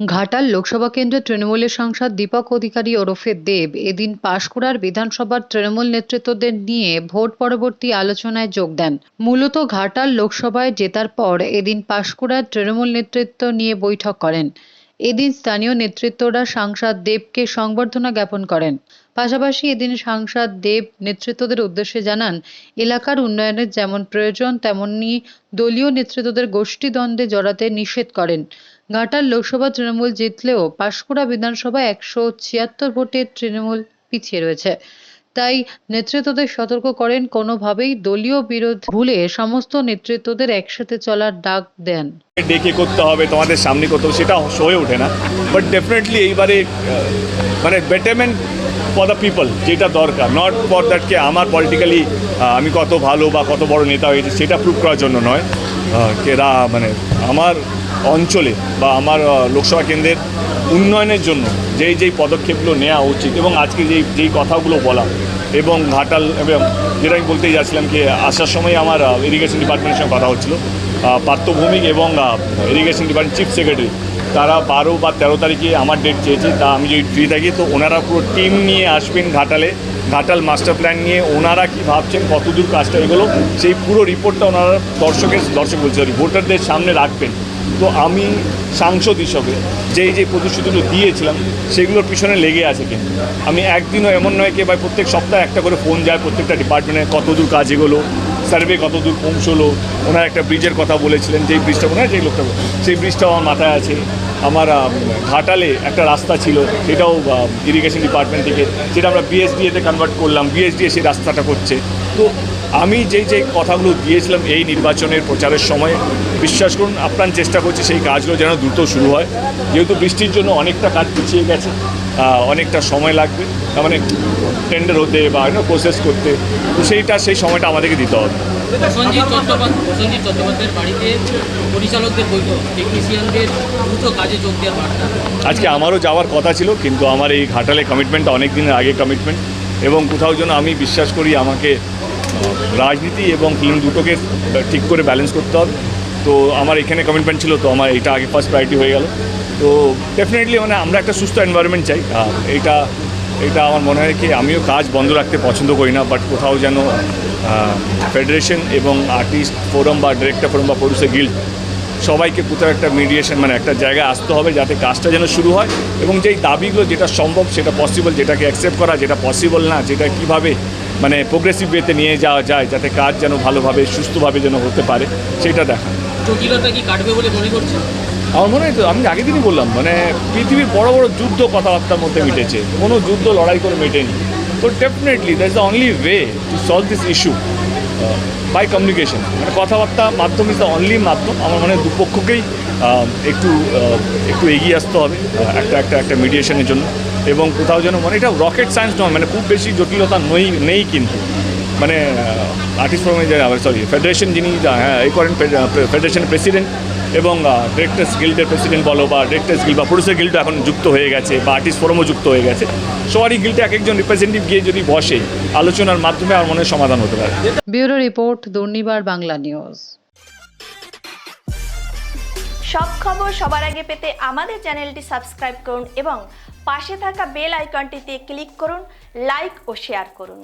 ঘাটাল লোকসভা কেন্দ্রের তৃণমূলের সাংসদ দীপক অধিকারী ওরফে দেব এদিন পাঁশকুড়ার বিধানসভার তৃণমূল নেতৃত্বদের নিয়ে ভোট পরবর্তী আলোচনায় যোগ দেন। মূলত ঘাটাল লোকসভায় জেতার পর এদিন পাঁশকুড়ার তৃণমূল নেতৃত্ব নিয়ে বৈঠক করেন। এদিন স্থানীয় নেতৃত্বরা সাংসদ দেবকে সংবর্ধনা জ্ঞাপন করেন। পাশাপাশি এদিন সাংসদ দেব নেতৃত্বদের উদ্দেশ্যে জানান, এলাকার উন্নয়নের যেমন প্রয়োজন, তেমনি দলীয় নেতৃত্বদের গোষ্ঠীদ্বন্দ্বে জড়াতে নিষেধ করেন। ঘাটাল লোকসভা তৃণমূল জিতলেও পাঁশকুড়া বিধানসভায় একশো ছিয়াত্তর ভোটে তৃণমূল পিছিয়ে রয়েছে। তাই নেতৃত্বদের সতর্ক করেন, কোনোভাবেই দলীয় বিরোধ ভুলে সমস্ত নেতৃত্বদের একসাথে চলার ডাক দেন। ডেকে করতে হবে, তোমাদের সামনে করতে হবে, সেটা হয়ে ওঠে না। বাট ডেফিনেটলি এইবারে মানে বেটারমেন্ট ফর দ্য পিপল যেটা দরকার নট ফর দ্যাটকে আমার পলিটিক্যালি আমি কত ভালো বা কত বড় নেতা হয়েছে, সেটা প্রুভ করার জন্য নয়। কেরা মানে আমার অঞ্চলে বা আমার লোকসভা কেন্দ্রের উন্নয়নের জন্য যেই যেই পদক্ষেপগুলো নেওয়া উচিত এবং আজকে যেই যেই কথাগুলো বলা এবং ঘাটাল, এবং যেটা আমি বলতেই যাচ্ছিলাম কি, আসার সময় আমার ইরিগেশন ডিপার্টমেন্টের সঙ্গে কথা হচ্ছিল পার্থভৌমিক এবং ইরিগেশন ডিপার্টমেন্ট চিফ সেক্রেটারি তারা বারো বা তেরো তারিখে আমার ডেট চেয়েছে, তা আমি যদি ফ্রি থাকি, তো ওনারা পুরো টিম নিয়ে আসবেন ঘাটালে। ঘাটাল মাস্টার প্ল্যান নিয়ে ওনারা কি ভাবছেন, কতদূর কাজটা এগুলো, সেই পুরো রিপোর্টটা ওনারা দর্শকের, দর্শক বলছে ভোটারদের সামনে রাখবেন। তো আমি সাংসদ হিসাবে যেই যে প্রতিশ্রুতিগুলো দিয়েছিলাম, সেগুলোর পিছনে লেগে আছে কিন্তু আমি একদিনও এমন নয় কি ভাই, প্রত্যেক সপ্তাহে একটা করে ফোন যায়, প্রত্যেকটা ডিপার্টমেন্টে কতদূর কাজ এগোলো সার্ভে কতদূর পৌঁছলো, ওনার একটা ব্রিজের কথা বলেছিলেন, যেই ব্রিজটা ওনার যেই লোকটা সেই ব্রিজটাও আমার মাথায় আছে। আমার ঘাটালে একটা রাস্তা ছিল, সেটাও ইরিগেশন ডিপার্টমেন্ট থেকে, যেটা আমরা বিএসডিএতে কনভার্ট করলাম বিএসডিএ সেই রাস্তাটা করছে তো আমি যেই যেই কথাগুলো দিয়েছিলাম এই নির্বাচনের প্রচারের সময়, বিশ্বাস করুন, আপ্রাণ চেষ্টা করছি সেই কাজগুলো যেন দ্রুত শুরু হয়। যেহেতু বৃষ্টির জন্য অনেকটা কাজ পিছিয়ে গেছে অনেকটা সময় লাগবে, তার মানে টেন্ডার হতে বা প্রসেস করতে, তো সেইটা, সেই সময়টা আমাদেরকে দিতে হবে। প্রসেনজিৎ চট্টোপাধ্যায় প্রসেনজিৎ চট্টোপাধ্যায়ের বাড়িতে পরিচালকদের বৈঠক টেকনিশিয়ানদের দ্রুত কাজে যোগ দেওয়ার বার্তা। আজকে আমারও যাওয়ার কথা ছিল, কিন্তু আমার এই ঘাটালে কমিটমেন্টটা অনেক দিনের আগে কমিটমেন্ট এবং কোথাও যেন আমি বিশ্বাস করি আমাকে রাজনীতি এবং ফিল্ম দুটোকে ঠিক করে ব্যালেন্স করতে হবে। তো আমার এখানে কমিটমেন্ট ছিল, তো আমার এটা আগে ফার্স্ট প্রায়োরিটি হয়ে গেল। তো ডেফিনেটলি মানে আমরা একটা সুস্থ এনভায়রনমেন্ট চাই। এটা এটা আমার মনে হয় কি, আমিও কাজ বন্ধ রাখতে পছন্দ করি না বাট কোথাও যেন ফেডারেশন এবং আর্টিস্ট ফোরাম বা ডিরেক্টর ফোরাম বা প্রডিউসার গিল্ড সবাইকে কোথাও একটা মিডিয়েশন মানে একটা জায়গায় আসতে হবে যাতে কাজটা যেন শুরু হয় এবং যেই দাবিগুলো যেটা সম্ভব সেটা পসিবল যেটাকে অ্যাকসেপ্ট করা যেটা পসিবল না যেটা কীভাবে মানে প্রোগ্রেসিভ ওয়েতে নিয়ে যাওয়া যায় যাতে কাজ যেন ভালোভাবে সুস্থভাবে যেন হতে পারে সেটা দেখা। জটিলতা কি কাটবে বলে মনে করছেন? আমার মনে হয় তো আমি আগের দিনই বললাম মানে পৃথিবীর বড় বড় যুদ্ধ কথাবার্তার মধ্যে মিটেছে। কোনো যুদ্ধ লড়াই করে মেটেনি। তো definitely that is the only way to solve this issue by communication মানে কথাবার্তা মাধ্যম ইজ দ্য অনলি মাধ্যম। আমার মনে হয় দুপক্ষকেই একটু একটু এগিয়ে আসতে হবে একটা একটা একটা মিডিয়েশনের জন্য। এবং কোথাও যেন মানে এটা রকেট সায়েন্স নয় মানে খুব বেশি জটিলতা নই, নেই কিন্তু। মানে আর্টিস্ট ফোরামে সরি ফেডারেশন যিনি হ্যাঁ এই করেন ফেডারেশনের প্রেসিডেন্ট এবং ডিরেক্টার্স গিল্ডের প্রেসিডেন্ট বলো বা ডিরেক্টার্স গিল্ড বা প্রডিউসার গিল্ড এখন যুক্ত হয়ে গেছে বা আর্টিস্ট ফোরামও যুক্ত হয়ে গেছে। সবারই গিল্ডে এক একজন রিপ্রেজেন্টেটিভ গিয়ে যদি বসে আলোচনার মাধ্যমে আমার মনে সমাধান হতে পারে। Bureau report Durnibar Bangla news. সব খবর সবার আগে পেতে আমাদের চ্যানেলটি সাবস্ক্রাইব করুন এবং পাশে থাকা বেল আইকনটিতে ক্লিক করুন লাইক ও শেয়ার করুন।